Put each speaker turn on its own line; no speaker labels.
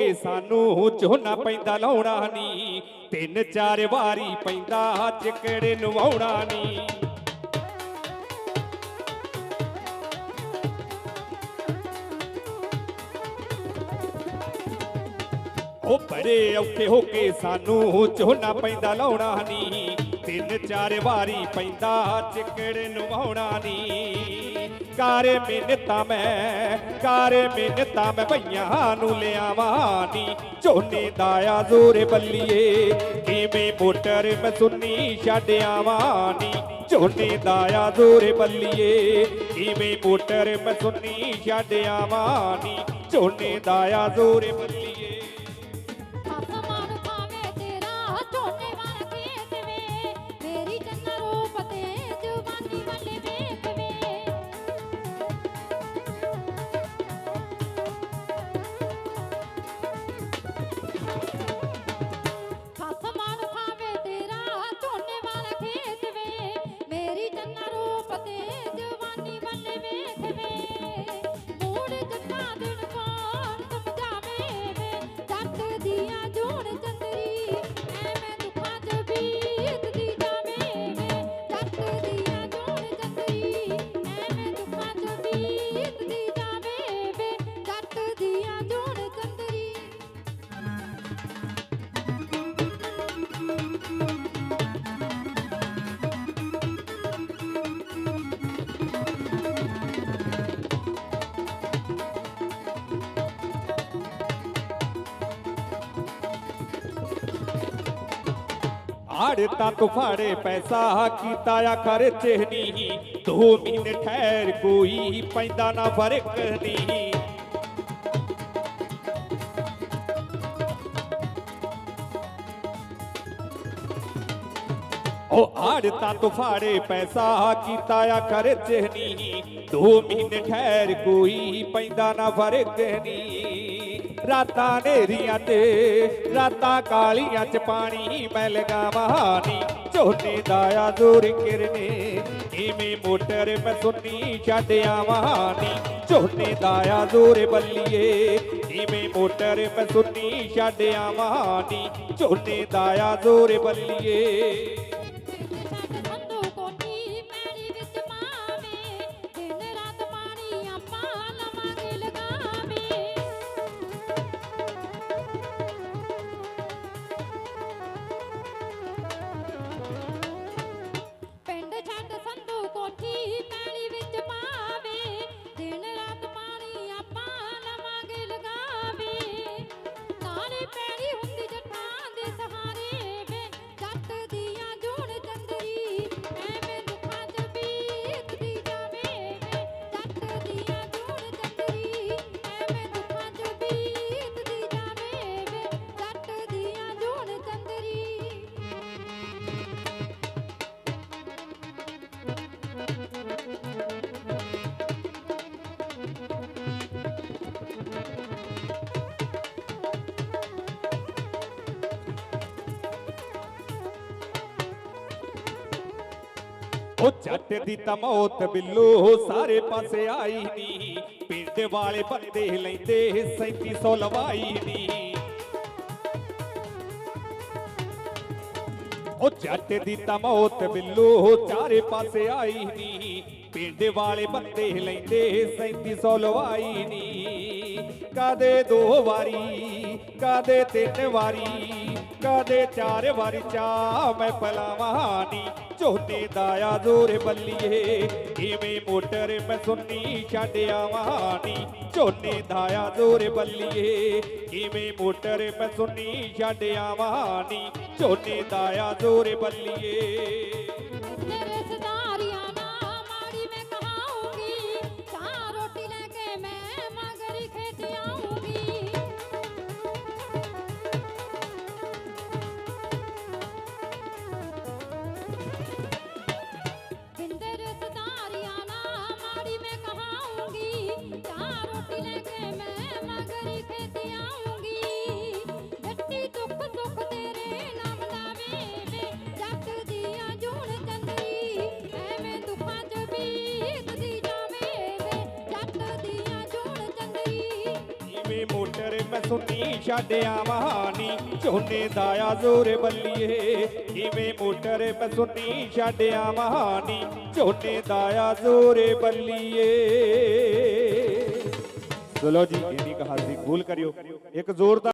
ਕਿ ਸਾਨੂੰ ਝੋਨਾ ਪੈਂਦਾ ਲਾਉਣਾ ਨਹੀਂ ਤਿੰਨ ਚਾਰ ਵਾਰੀ ਪੈਂਦਾ ਚਿਕੜੇ ਨਵਾਉਣਾ ਨਹੀਂ ਉਹ ਬੜੇ ਔਖੇ ਹੋ ਕੇ ਸਾਨੂੰ ਝੋਨਾ ਪੈਂਦਾ ਲਾਉਣਾ ਨਹੀਂ। ਤਿੰਨ ਚਾਰ ਵਾਰੀ ਪੈਂਦਾ ਚਿਕੜੇ ਨਵਾਉਣਾ ਨਹੀਂ। ਕਾਰੇ ਮਿੰਨਤਾਂ ਮੈਂ, ਕਾਰੇ ਮਿੰਨਤਾਂ ਮੈਂ ਭਈਆਂ ਨੂੰ ਲਿਆਵਾਂ ਨੀ ਝੋਨੇ ਦਾ ਆ ਜ਼ੋਰ ਬੱਲੀਏ, ਕਿਵੇਂ ਮੋਟਰ ਮੈਂ ਸੁੰਨੀ ਛੱਡ ਆਵਾਂ ਨੀ ਝੋਨੇ ਦਾ ਆ ਜ਼ੋਰ ਬੱਲੀਏ, ਕਿਵੇਂ ਮੋਟਰ ਮੈਂ ਸੁੰਨੀ ਛੱਡ ਆਵਾਂ ਨੀ ਝੋਨੇ ਦਾ ਆ ਜ਼ੋਰ ਬੱਲੀਏ। ਆੜਤਾ ਤੁਫਾੜੇ ਪੈਸਾ ਕੀਤਾ ਆ ਖਰਚੇ ਨਹੀਂ। ਦੋ ਮਹੀਨੇ ਠਹਿਰ ਕੋਈ ਪੈਂਦਾ ਨਾ ਫ਼ਰਕ ਨਹੀਂ। ਉਹ ਆੜਤਾ ਤੁਫਾੜੇ ਪੈਸਾ ਕੀਤਾ ਆ ਖਰਚੇ ਨਹੀਂ। ਦੋ ਮਹੀਨੇ ਠਹਿਰ ਕੋਈ ਪੈਂਦਾ ਨਾ ਫ਼ਰਕ ਨਹੀਂ। ਰਾਤਾਂ ਨੇਰੀਆਂ ਤੇ, ਰਾਤਾਂ ਕਾਲੀਆਂ ਚ ਪਾਣੀ ਮੈਂ ਲਗਾਵਾਂ ਨੀ। ਝੋਨੇ ਦਾ ਆ ਜ਼ੋਰ ਕਿਰਨੇ, ਇਵੇਂ ਮੋਟਰ ਮੈਂ ਸੁੰਨੀ ਛੱਡ ਆਵਾਂ ਨੀ। ਝੋਨੇ ਦਾ ਆ ਜ਼ੋਰ ਬੱਲੀਏ, ਇਵੇਂ ਮੋਟਰ ਮੈਂ ਸੁੰਨੀ ਛੱਡ ਆਵਾਂ ਨੀ। ਝੋਨੇ ਦਾ ਆ ਜ਼ੋਰ ਬੱਲੀਏ। ਉਹ ਜੱਟ ਦੀ ਤਾਂ ਮੌਤ ਬਿੱਲੋ ਸਾਰੇ ਪਾਸੇ ਆਈ ਨੀ। ਪਿੰਡ ਵਾਲੇ ਬੰਦੇ ਲੈਂਦੇ 3700 ਲਵਾਈ ਨੀ। ਉਹ ਜੱਟ ਦੀ ਤਾਂ ਮੌਤ ਬਿੱਲੋ ਚਾਰੇ ਪਾਸੇ ਆਈ ਨੀ। ਪਿੰਡ ਵਾਲੇ ਬੰਦੇ ਲੈਂਦੇ 3700 ਲਵਾਈ ਨੀ। ਕਦੇ ਦੋ ਵਾਰੀ ਕਦੇ ਤਿੰਨ ਵਾਰੀ ਕਦੇ ਚਾਰ ਵਾਰੀ ਚਾ ਮੈਂ ਪਲਾਵਾਂ ਨੀ। ਝੋਨੇ ਦਾ ਆ ਜ਼ੋਰ ਬੱਲੀਏ ਕਿਵੇਂ ਮੋਟਰ ਮੈਂ ਸੁੰਨੀ ਛੱਡ ਆਵਾਂ ਝੋਨੇ ਦਾ ਆ ਜ਼ੋਰ ਬੱਲੀਏ ਕਿਵੇਂ ਮੋਟਰ ਮੈਂ ਸੁੰਨੀ ਛੱਡ ਆਵਾਂ ਝੋਨੇ ਦਾ ਆ ਜ਼ੋਰ ਬੱਲੀਏ। ਸੁਣੀ ਛੱਡ ਆਵਾਂ ਝੋਨੇ ਦਾ ਆ ਜ਼ੋਰ ਬੱਲੀਏ, ਕਿਵੇਂ ਮੋਟਰ ਮੈਂ ਸੁਣੀ ਛੱਡ ਆਵਾਂ ਝੋਨੇ ਦਾ ਆ ਜ਼ੋਰ ਬੱਲੀਏ। ਚਲੋ ਜੀ ਇੰਨੀ ਕਹਾਣੀ ਕਬੂਲ ਕਰਿਓ। ਇੱਕ ਜ਼ੋਰਦਾਰ